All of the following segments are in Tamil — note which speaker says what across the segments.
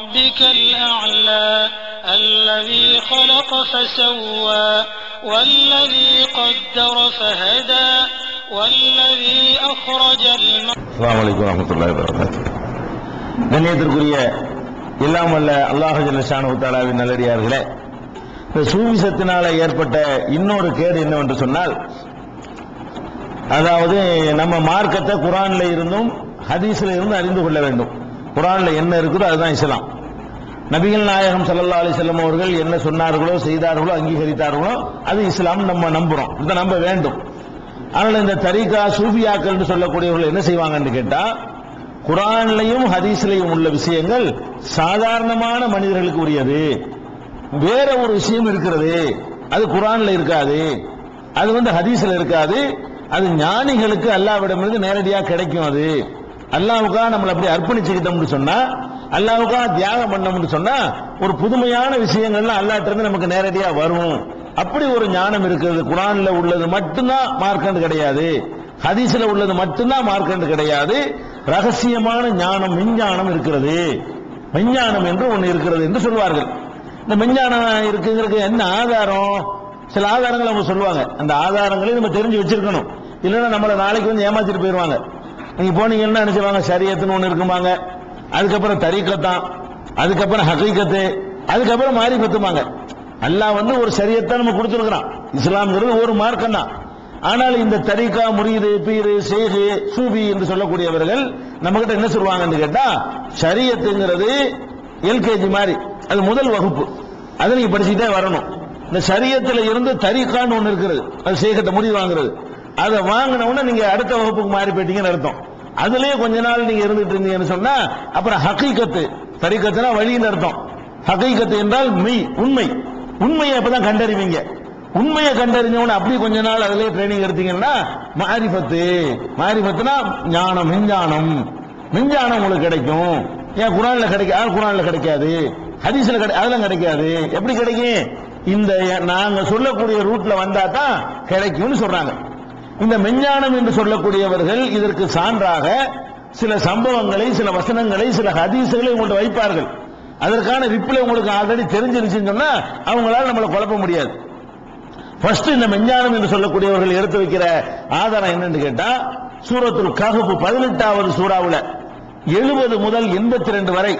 Speaker 1: ربك الأعلى الذي خلق فسوى والذي قدر فهدى والذي أخرج المرء
Speaker 2: அஸ்ஸலாமு அலைக்கும் வரமத்துல்லாஹி வரகாத்து கண்ணியத்திற்குரிய எல்லாம் வல்ல அல்லாஹ் ஜல்லஷானு தாலாவின் நல்லடியார்களே இந்த சூவிசத்தினால ஏற்பட்ட இன்னொரு கேடு என்னவென்று சொன்னால் அதாவது நம்ம மார்க்கத்தை குரான்ல இருந்தும் ஹதீஸ்ல இருந்தும் அறிந்து கொள்ள வேண்டும் குரான்ல என்ன இருக்குதோ அதுதான் இஸ்லாம். நபிகள் நாயகம் சல்லா அலி செல்லம் அவர்கள் என்ன சொன்னார்களோ செய்தார்களோ அங்கீகரித்தார்களோ அது இஸ்லாம் நம்ம நம்புறோம். இதை நம்ப வேண்டும். ஆனால் இந்த தரிகா சூஃபியாக்கள் சொல்லக்கூடியவர்கள் என்ன செய்வாங்கன்னு கேட்டா குரான்லையும் ஹதீஸ்லையும் உள்ள விஷயங்கள் சாதாரணமான மனிதர்களுக்கு உரியது. வேற ஒரு விஷயம் இருக்கிறது. அது குரான்ல இருக்காது. அது வந்து ஹதீஸ்ல இருக்காது. அது ஞானிகளுக்கு அல்லாவிடமிருந்து நேரடியாக கிடைக்கும் அது. அல்லாவுக்கா நம்மளை அப்படி அர்ப்பணிச்சுக்கிட்டோம்னு சொன்னா அல்லாவுக்கா தியாகம் பண்ணோம்னு சொன்னா ஒரு புதுமையான விஷயங்கள்லாம் அல்லாட்ட இருந்து நமக்கு நேரடியா வரும். அப்படி ஒரு ஞானம் இருக்கிறது. குரான்ல உள்ளது மட்டும்தான் மார்க்கண்டு கிடையாது. ஹதீஸ்ல உள்ளது மட்டும்தான் மார்க்கண்டு கிடையாது. ரகசியமான ஞானம் விஞ்ஞானம் இருக்கிறது. விஞ்ஞானம் என்று ஒன்று இருக்கிறது என்று சொல்வார்கள். இந்த விஞ்ஞானம் இருக்குங்கிறதுக்கு என்ன ஆதாரம்? சில ஆதாரங்களை அவங்க சொல்லுவாங்க. அந்த ஆதாரங்களையும் நம்ம தெரிஞ்சு வச்சிருக்கணும். இல்லைன்னா நம்மளை நாளைக்கு வந்து ஏமாத்திட்டு போயிடுவாங்க நீங்க போனீங்கன்னா நினைச்சுவாங்க சரியத்துன்னு ஒன்று இருக்குமாங்க அதுக்கப்புறம் தரிக்கத்தான் அதுக்கப்புறம் ஹகீக்கத்து அதுக்கப்புறம் மாறி பத்துமாங்க அல்லாஹ் வந்து ஒரு சரியத்தை நம்ம கொடுத்துருக்கிறான். இஸ்லாம்ங்கிறது ஒரு மார்க்கம் தான் ஆனால் இந்த தரிகா முரீது பீரு சேகு சூபி என்று சொல்லக்கூடியவர்கள் நம்ம கிட்ட என்ன சொல்லுவாங்கன்னு கேட்டா சரியத்துங்கிறது எல்கேஜி மாதிரி அது முதல் வகுப்பு. அதை நீங்க படிச்சுட்டே வரணும். இந்த சரியத்துல இருந்து தரிகான்னு ஒண்ணு இருக்கிறது. அது சேகத்தை முடிவு வாங்குறது. அதை வாங்கின உடனே நீங்க அடுத்த வகுப்புக்கு மாறி போயிட்டீங்கன்னு அர்த்தம். அதுலயே கொஞ்ச நாள் நீங்க இருந்துட்டு இருந்தீங்கன்னு சொன்னா அப்புறம் ஹக்கீக்கத்து தரிக்கத்துனா வழியின் அர்த்தம். ஹக்கீக்கத்து என்றால் மெய் உண்மை. உண்மையை அப்பதான் கண்டறிவீங்க. உண்மையை கண்டறிஞ்சவன அப்படி கொஞ்ச நாள் அதிலே ட்ரைனிங் எடுத்தீங்கன்னா மாரிபத்து மாரிபத்துனா ஞானம் விஞ்ஞானம் விஞ்ஞானம் உங்களுக்கு கிடைக்கும். ஏன் குரான்ல கிடைக்க குரான்ல கிடைக்காது. ஹதீஸ்ல கிடை அதெல்லாம் கிடைக்காது. எப்படி கிடைக்கும்? இந்த நாங்க சொல்லக்கூடிய ரூட்ல வந்தா தான் கிடைக்கும்னு சொல்றாங்க. இந்த மெஞ்ஞானம் என்று சொல்லக்கூடியவர்கள் இதற்கு சான்றாக சில சம்பவங்களை சில வசனங்களை சில ஹதீசுகளை உங்கள்ட்ட வைப்பார்கள். அதற்கான ரிப்ளை உங்களுக்கு ஆல்ரெடி தெரிஞ்சிருச்சுன்னு சொன்னா அவங்களால நம்மளை குழப்ப முடியாது. ஃபர்ஸ்ட் இந்த மெஞ்ஞானம் என்று சொல்லக்கூடியவர்கள் எடுத்து வைக்கிற ஆதாரம் என்னன்னு கேட்டா சூரத்துல் கஹப்பு பதினெட்டாவது சூறாவில் எழுபது முதல் எண்பத்தி ரெண்டு வரை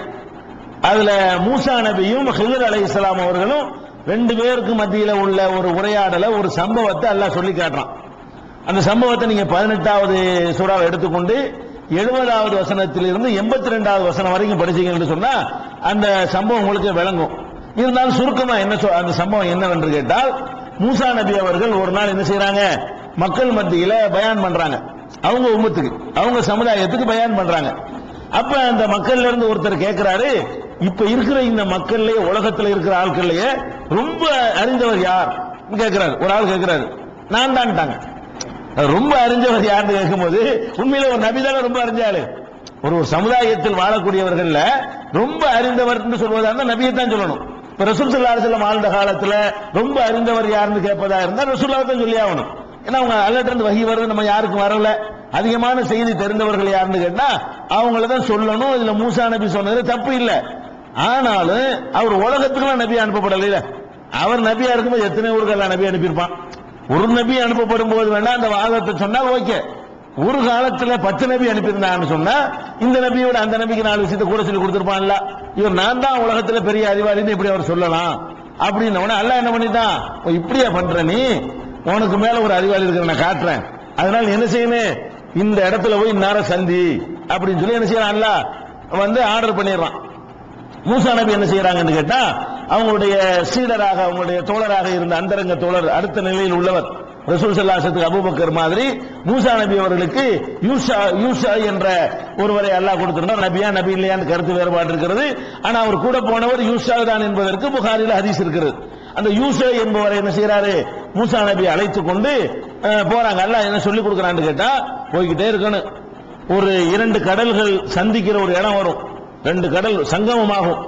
Speaker 2: அதுல மூசா நபியும் ஹிதர் அலை இஸ்லாம் அவர்களும் ரெண்டு பேருக்கு மத்தியில் உள்ள ஒரு உரையாடல ஒரு சம்பவத்தை எல்லாம் சொல்லி காட்டுறான். அந்த சம்பவத்தை நீங்க பதினெட்டாவது சூறாவை எடுத்துக்கொண்டு எழுபதாவது வசனத்திலிருந்து எண்பத்தி ரெண்டாவது வசனம் வரைக்கும் படிச்சீங்கன்னு சொன்னா அந்த சம்பவம் உங்களுக்கு விளங்கும். இருந்தாலும் சுருக்கமா என்ன அந்த சம்பவம் என்னவென்று கேட்டால் மூசா நபி அவர்கள் ஒரு நாள் என்ன செய்யறாங்க மக்கள் மத்தியில பயான் பண்றாங்க. அவங்க உமத்துக்கு அவங்க சமுதாயத்துக்கு பயான் பண்றாங்க. அப்ப அந்த மக்கள்ல இருந்து ஒருத்தர் கேட்கிறாரு இப்ப இருக்கிற இந்த மக்கள்லயே உலகத்துல இருக்கிற ஆட்கள்லயே ரொம்ப அறிந்தவர் யார்? கேட்கிறாரு ஒரு ஆள் கேட்கிறாரு நான் தான்ட்டாங்க. ரொம்ப அறிஞ்சவர் யாருன்னு கேட்கும்போது உண்மையில ஒரு நபிதான ரொம்ப அறிஞ்சாலு ஒரு ஒரு சமுதாயத்தில் வாழக்கூடியவர்கள்ல ரொம்ப அறிந்தவர் சொல்வதா இருந்தா நபியை தான் சொல்லணும். இப்ப ரசூல் ஸல்லல்லாஹு அலைஹி வஸல்லம் காலத்துல ரொம்ப அறிந்தவர் யாருன்னு கேட்பதா இருந்தா ரசூல்லாவை தான் சொல்லி ஆகணும். ஏன்னா அவங்க அல்லட்ட இருந்து வகி வருது நம்ம யாருக்கும் வரல. அதிகமான செய்தி தெரிந்தவர்கள் யாருன்னு கேட்டா அவங்கள தான் சொல்லணும். இதுல மூசா நபி சொன்னது தப்பு இல்லை. ஆனாலும் அவர் உலகத்துக்குலாம் நபி அனுப்பப்படல அவர் நபியா இருக்கும்போது எத்தனை ஊருக்கெல்லாம் நபி அனுப்பியிருப்பான்? ஒரு நபி அனுப்பப்படும் போது வேணா அந்த வாதத்தை சொன்னா ஓகே. ஒரு காலத்துல பத்து நபி அனுப்பியிருந்தான்னு சொன்னா இந்த நபியோட அந்த நபிக்கு நாலு விஷயத்தை கூட சொல்லி கொடுத்துருப்பான்ல. இவர் நான் தான் உலகத்துல பெரிய அறிவாளின்னு இப்படி அவர் சொல்லலாம். அப்படின்னு அல்ல என்ன பண்ணிட்டான்? இப்படியா பண்ற நீ? உனக்கு மேல ஒரு அறிவாளி இருக்கிற நான் காட்டுறேன். அதனால என்ன செய்யணும் இந்த இடத்துல போய் இந்நேரம் சந்தி. அப்படின்னு சொல்லி என்ன செய்யறான்ல? வந்து ஆர்டர் பண்ணிடுறான். மூசா நபி என்ன செய்யறாங்கன்னு கேட்டா அவங்களுடைய சீடராக அவங்களுடைய தோழராக இருந்த அந்தரங்க தோழர் அடுத்த நிலையில் உள்ளவர் ரசூல் சல்லாசத்துக்கு அபூபக்கர் மாதிரி மூசா நபி அவர்களுக்கு யூஷா யூஷா என்ற ஒருவரை அல்லாஹ் கொடுத்திருந்தார். நபியா நபி இல்லையான்னு கருத்து வேறுபாடு இருக்கிறது. ஆனா அவர் கூட போனவர் யூஷா தான் என்பதற்கு புகாரில் ஹதீஸ் இருக்கிறது. அந்த யூஷா என்பவரை என்ன செய்யறாரு மூசா நபி அழைத்து கொண்டு போறாங்க. அல்லாஹ் என்ன சொல்லி கொடுக்குறான்னு கேட்டா போய்கிட்டே இருக்கணும். ஒரு இரண்டு கடல்கள் சந்திக்கிற ஒரு இடம் வரும். ரெண்டு கடல் சங்கமமாகும்.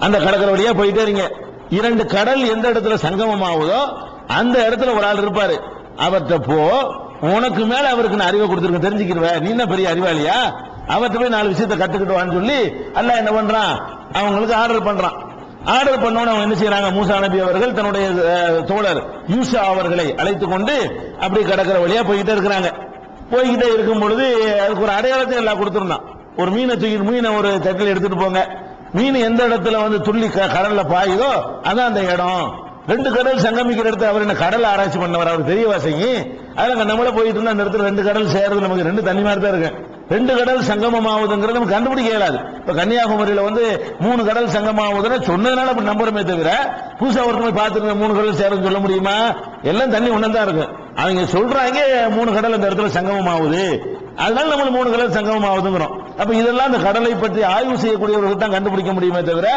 Speaker 2: அந்த கடற்கரை வழியா போயிட்டே இருங்க. இரண்டு கடல் எந்த இடத்துல சங்கமமாகுதோ அந்த இடத்துல ஒரு ஆள் இருப்பாரு. அவர்கிட்ட போ. உனக்கு மேல அவருக்கு நான் அறிவை கொடுத்துருக்கேன். தெரிஞ்சுக்கிறவ நீ என்ன பெரிய அறிவாளியா? அவர்கிட்ட போய் நாலு விஷயத்த கத்துக்கிட்டுவான்னு சொல்லி அல்ல என்ன பண்றான்? அவங்களுக்கு ஆர்டர் பண்றான். ஆர்டர் பண்ணோன்னு அவங்க என்ன செய்யறாங்க மூசா நபி அவர்கள் தன்னுடைய தோழர் யூசா அவர்களை அழைத்து கொண்டு அப்படி கடற்கரை வழியா போய்கிட்டே இருக்கிறாங்க. போய்கிட்டே இருக்கும் பொழுது அதுக்கு ஒரு அடையாளத்தை எல்லாம் கொடுத்துருந்தான். ஒரு மீனை தூக்கி மீனை ஒரு தட்டில் எடுத்துட்டு போங்க. மீன் எந்த இடத்துல வந்து துள்ளி க- கடல்ல பாயுதோ அதான் அந்த இடம். ரெண்டு கடல் சங்கமிக்கிற இடத்துல அவர் என்ன கடல் ஆராய்ச்சி பண்ணவர் அவர் தெரிய வாசிங்க. அதுல நம்மள போயிட்டு இருந்தா அந்த இடத்துல ரெண்டு கடல் சேர்றது நமக்கு ரெண்டு தண்ணி மாதிரி தான் இருக்கு. ரெண்டு கடல் சங்கமம் ஆகுதுங்கிறது நமக்கு கண்டுபிடிக்க இயலாது. இப்ப கன்னியாகுமரியில வந்து மூணு கடல் சங்கமம் ஆகுதுன்னு சொன்னதுனால அப்படி நம்புறமே தவிர புதுசா ஒருத்தர் போய் பார்த்துருந்த மூணு கடல் சேருன்னு சொல்ல முடியுமா? எல்லாம் தண்ணி ஒன்று தான் இருக்கு. அவங்க சொல்றாங்க மூணு கடல் அந்த இடத்துல சங்கமம் ஆகுது அதனால நம்ம மூணு கடல் சங்கமம் ஆகுதுங்கிறோம். அப்ப இதெல்லாம் அந்த கடலை பற்றி ஆய்வு செய்யக்கூடியவர்கள் தான் கண்டுபிடிக்க முடியுமே தவிர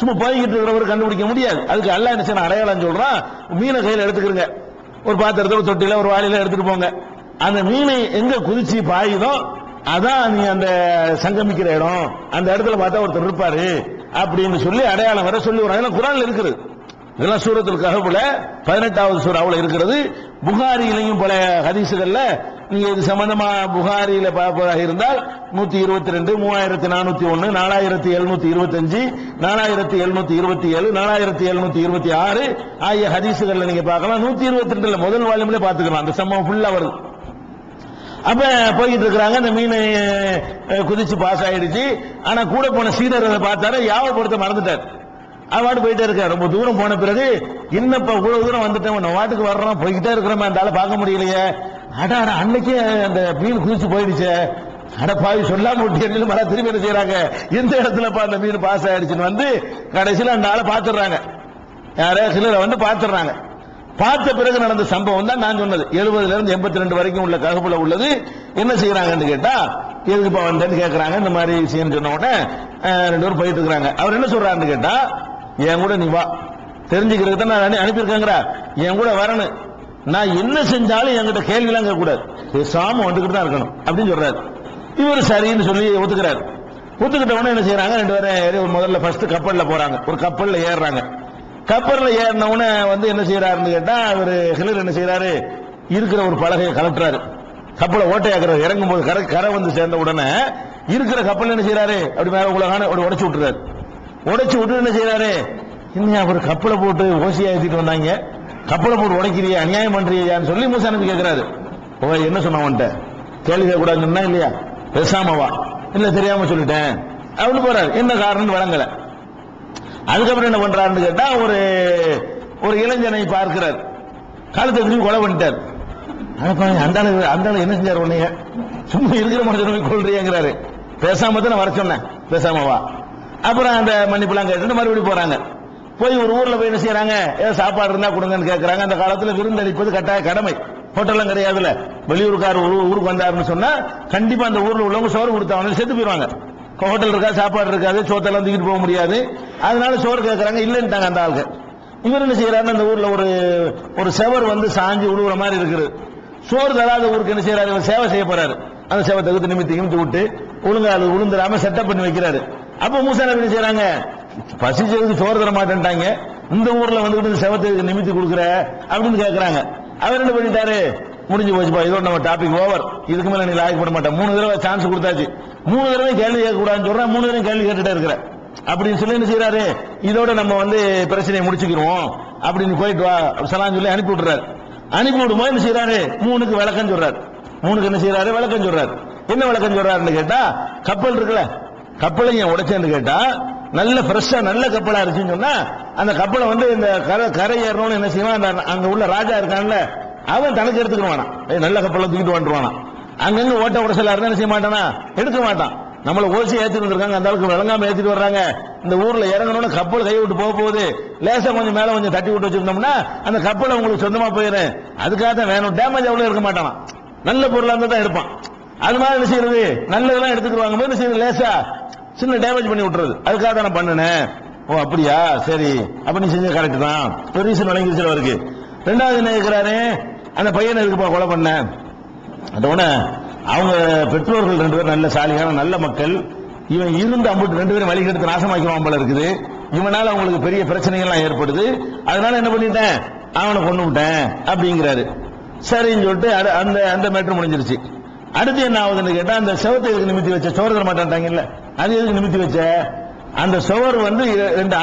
Speaker 2: சும்மா போய்கிட்டு இருக்கிறவர் கண்டுபிடிக்க முடியாது. அதுக்கு அல்ல என்ன செய்யணும் அடையாளம் சொல்றான். மீனை கையில் எடுத்துக்கிறங்க ஒரு பாத்திரத்துல ஒரு தொட்டில ஒரு வாளியில எடுத்துட்டு போங்க. அந்த மீனை எங்க குதிச்சு பாயுதோ அதான் நீ அந்த சங்கமிக்கிற இடம். அந்த இடத்துல பார்த்தா ஒருத்தர் இருப்பாரு அப்படின்னு சொல்லி அடையாளம் வர சொல்லி வராங்க குரான் இருக்குது. இதெல்லாம் சூரத்தில் கஹபுல பதினெட்டாவது சூறாவில் இருக்கிறது. புகாரியிலையும் பல ஹதீசுகள்ல நீங்க இது சம்பந்தமா புகாரியில பார்ப்பதாக இருந்தால் நூத்தி இருபத்தி ரெண்டு மூவாயிரத்தி நானூத்தி ஒன்னு நாலாயிரத்தி எழுநூத்தி இருபத்தஞ்சு நாலாயிரத்தி எழுநூத்தி இருபத்தி ஏழு நாலாயிரத்தி எழுநூத்தி இருபத்தி ஆறு ஆகிய ஹதீசுகள்ல நீங்க பார்க்கலாம். நூத்தி இருபத்தி ரெண்டுல முதல் வால்யூம்ல பாத்துக்கலாம் அந்த சம்பவம் ஃபுல்லா வருது. அப்ப போயிட்டு இருக்கிறாங்க. அந்த மீன் குதிச்சு பாஸ் ஆயிடுச்சு. ஆனா கூட போன சீடர் அதை பார்த்தாரு. யாவப்படுத்த மறந்துட்டார். அவாடு போயிட்டே இருக்காரு. ரொம்ப தூரம் போன பிறகு இன்னப்ப இவ்வளவு தூரம் வந்துட்டேன். உன்னை வாட்டுக்கு வர்றோம் போய்கிட்டே இருக்கிறோமே. அந்த ஆளை பார்க்க முடியலையே. அடா அட அன்னைக்கே அந்த மீன் குளிச்சு போயிடுச்சே. அட பாவி சொல்லாம விட்டு மழை திரும்பி என்ன செய்யறாங்க எந்த இடத்துலப்பா அந்த மீன் பாஸ் ஆயிடுச்சுன்னு வந்து கடைசியில் அந்த ஆளை பார்த்துடுறாங்க. யாரே சிலரை வந்து பார்த்துடுறாங்க. பார்த்த பிறகு நடந்த சம்பவம் தான் நான் சொன்னது. எழுபதுல இருந்து எண்பத்தி ரெண்டு வரைக்கும் உள்ள தகவல உள்ளது. என்ன செய்யறாங்கன்னு கேட்டா எதுக்குப்பா வந்தேன்னு கேட்கறாங்க இந்த மாதிரி விஷயம் சொன்ன உடனே ரெண்டு பேரும் போயிட்டு இருக்கிறாங்க. அவர் என்ன சொல்றாருன்னு கேட்டா என் கூட நீ வா. தெரிஞ்சுக்கிறதுக்கு தான் நான் அனு- அனுப்பியிருக்கேங்கிறா. என் கூட வரணும். நான் என்ன செஞ்சாலும் என்கிட்ட கேள்விலாம் கேட்க கூடாது பேசாம வந்துகிட்டு தான் இருக்கணும் அப்படின்னு சொல்றாரு. இவர் சரின்னு சொல்லி ஒத்துக்கிறாரு. ஒத்துக்கிட்ட உடனே என்ன செய்யறாங்க ரெண்டு பேரும் ஏறி ஒரு முதல்ல ஃபர்ஸ்ட் கப்பல்ல போறாங்க. ஒரு கப்பல்ல ஏறுறாங்க. கப்பல்ல ஏறினவுடனே வந்து என்ன செய்யறாருன்னு கேட்டா அவர் ஹிலர் என்ன செய்யறாரு இருக்கிற ஒரு பலகையை கலட்டுறாரு. கப்பலை ஓட்டையாக்குறாரு. இறங்கும் போது கரை கரை வந்து சேர்ந்த உடனே இருக்கிற கப்பல் என்ன செய்யறாரு அப்படி மேல உலகான அப்படி உடைச்சு விட்டுறாரு. உடைச்சு விட்டு என்ன செய்யறாரு இன்னும் அவர் கப்பலை போட்டு ஓசியா ஏற்றிட்டு வந்தாங்க. கப்பலை போட்டு உடைக்கிறிய அநியாயம் பண்றியான்னு சொல்லி மூசா நபி கேட்கிறாரு ஓ என்ன சொன்ன உன்ட்ட கேள்வி கேட்கக்கூடாதுன்னு இல்லையா? பேசாமவா இல்ல தெரியாம சொல்லிட்டேன். அப்படின்னு போறாரு. என்ன காரணம்னு வழங்கல அதுக்கப்புறம் என்ன பண்றாருன்னு கேட்டா ஒரு ஒரு இளைஞனை பார்க்கிறார். காலத்தை திரும்பி கொலை பண்ணிட்டார். அந்த அளவு அந்த என்ன செஞ்சார் உன்னைய? சும்மா இருக்கிற மனுஷன் போய் கொள்றியங்கிறாரு பேசாம தான் நான் வர சொன்னேன். பேசாம வா. அப்புறம் அந்த மன்னிப்புலாம் கேட்டுட்டு மறுபடியும் போறாங்க. போய் ஒரு ஊர்ல போய் என்ன செய்யறாங்க ஏதோ சாப்பாடு இருந்தா கொடுங்கன்னு கேட்கறாங்க அந்த காலத்துல விருந்தளிப்பது கட்டாய கடமை. ஹோட்டல்லாம் கிடையாதுல வெளியூருக்கார் ஒரு ஊருக்கு வந்தாருன்னு சொன்னா கண்டிப்பா அந்த ஊர்ல உள்ளவங்க சோறு கொடுத்தாங்க செத்து போயிருவாங்க. ஹோட்டல் இருக்கா சாப்பாடு இருக்காது சோத்தெல்லாம் தூக்கிட்டு போக முடியாது. அதனால சோறு கேட்கறாங்க இல்லைன்ட்டாங்க அந்த ஆளுக்கு இவர் என்ன செய்யறாரு அந்த ஊர்ல ஒரு ஒரு செவர் வந்து சாஞ்சி உழுவுற மாதிரி இருக்குது. சோறு தராத ஊருக்கு என்ன செய்யறாரு இவர் சேவை செய்ய போறாரு. அந்த சேவை தகுத்து நிமித்தி நிமித்தி விட்டு ஒழுங்கா அது உளுந்துடாம செட்டப் பண்ணி வைக்கிறாரு. அப்ப மூசா என்ன செய்யறாங்க பசி செய்து சோறு தர மாட்டேன்ட்டாங்க. இந்த ஊர்ல வந்துகிட்டு செவத்துக்கு நிமித்தி கொடுக்குற அப்படின்னு கேக்குறாங்க. அவர் என்ன பண்ணிட்டாரு? முடிஞ்சு போச்சுப்பா இதோட நம்ம டாபிக் ஓவர் இதுக்கு மேல நீ லாயக்கப்பட மாட்டேன் மூணு தடவை சான்ஸ் கொடுத்தாச்சு. மூணு தடவை கேள்வி கேட்க கூடாதுன்னு சொல்றேன். மூணு தடவை கேள்வி கேட்டுட்டே இருக்கிற. அப்படின்னு சொல்லி என்ன செய்யறாரு இதோட நம்ம வந்து பிரச்சனையை முடிச்சுக்கிருவோம். அப்படின்னு போயிட்டு வா சலான்னு சொல்லி அனுப்பி விட்டுறாரு. அனுப்பி விடும்போது என்ன செய்யறாரு மூணுக்கு விளக்கம் சொல்றாரு. மூணுக்கு என்ன செய்யறாரு விளக்கம் சொல்றாரு. என்ன விளக்கம் சொல்றாருன்னு கேட்டா கப்பல் இருக்குல்ல. கப்பலை ஏன் உடைச்சேன்னு கேட்டா நல்ல ஃப்ரெஷ்ஷாக நல்ல கப்பலாக இருந்துச்சுன்னு சொன்னால் அந்த கப்பலை வந்து இந்த கரை கரை ஏறணும்னு என்ன செய்வான்? அந்த அங்கே உள்ள ராஜா இருக்கான்ல அவன் தனக்கு எடுத்துக்குவானா நல்ல கப்பலை தூக்கிட்டு வந்துடுவானா அங்கங்கே ஓட்ட உடசலா இருந்தா என்ன செய்ய மாட்டானா? எடுக்க மாட்டான். நம்மளை ஓசி ஏற்றிட்டு வந்திருக்காங்க அந்த அளவுக்கு விளங்காம ஏற்றிட்டு வர்றாங்க. இந்த ஊரில் இறங்கணும்னு கப்பல் கை விட்டு போக போகுது. லேசாக கொஞ்சம் மேலே கொஞ்சம் தட்டி விட்டு வச்சிருந்தோம்னா அந்த கப்பலை உங்களுக்கு சொந்தமாக போயிடும். அதுக்காக தான் வேணும். டேமேஜ் அவ்வளோ இருக்க மாட்டானா நல்ல பொருளாக இருந்தால் தான் எடுப்பான். அது மாதிரி என்ன செய்யறது? நல்லதெல்லாம் எடுத்துக்கிடுவாங்க என்ன செய்யறது? லேசா சின்ன டேமேஜ் பண்ணி விட்டுறது. அதுக்காக தான் நான் பண்ணினேன். ஓ அப்படியா? சரி. அப்ப நீ செஞ்ச கரெக்ட் தான். ஒரு ரீசன் வழங்கிருச்சு அவருக்கு ரெண்டாவது என்ன இருக்கிறாரு அந்த பையனை இருக்குப்பா கொலை பண்ண? அதோட அவங்க பெற்றோர்கள் ரெண்டு பேரும் நல்ல சாலியான நல்ல மக்கள். இவன் இருந்து அம்புட்டு ரெண்டு பேரும் வழிகெடுத்து நாசமாக்கிடுவான் போல இருக்குது. இவனால அவங்களுக்கு பெரிய பிரச்சனைகள்லாம் ஏற்படுது. அதனால என்ன பண்ணிட்டேன்? அவனை கொண்டு விட்டேன் அப்படிங்கிறாரு. சரின்னு சொல்லிட்டு அந்த அந்த மேட்ரு முடிஞ்சிருச்சு. அடுத்து என்ன ஆகுதுன்னு கேட்டா அந்த செவத்தை எதுக்கு நிமித்தி வச்ச? சோறு தர மாட்டான்ட்டாங்கல்ல. அது எதுக்கு நிமித்தி வச்ச? அந்த சுவர் வந்து ரெண்டு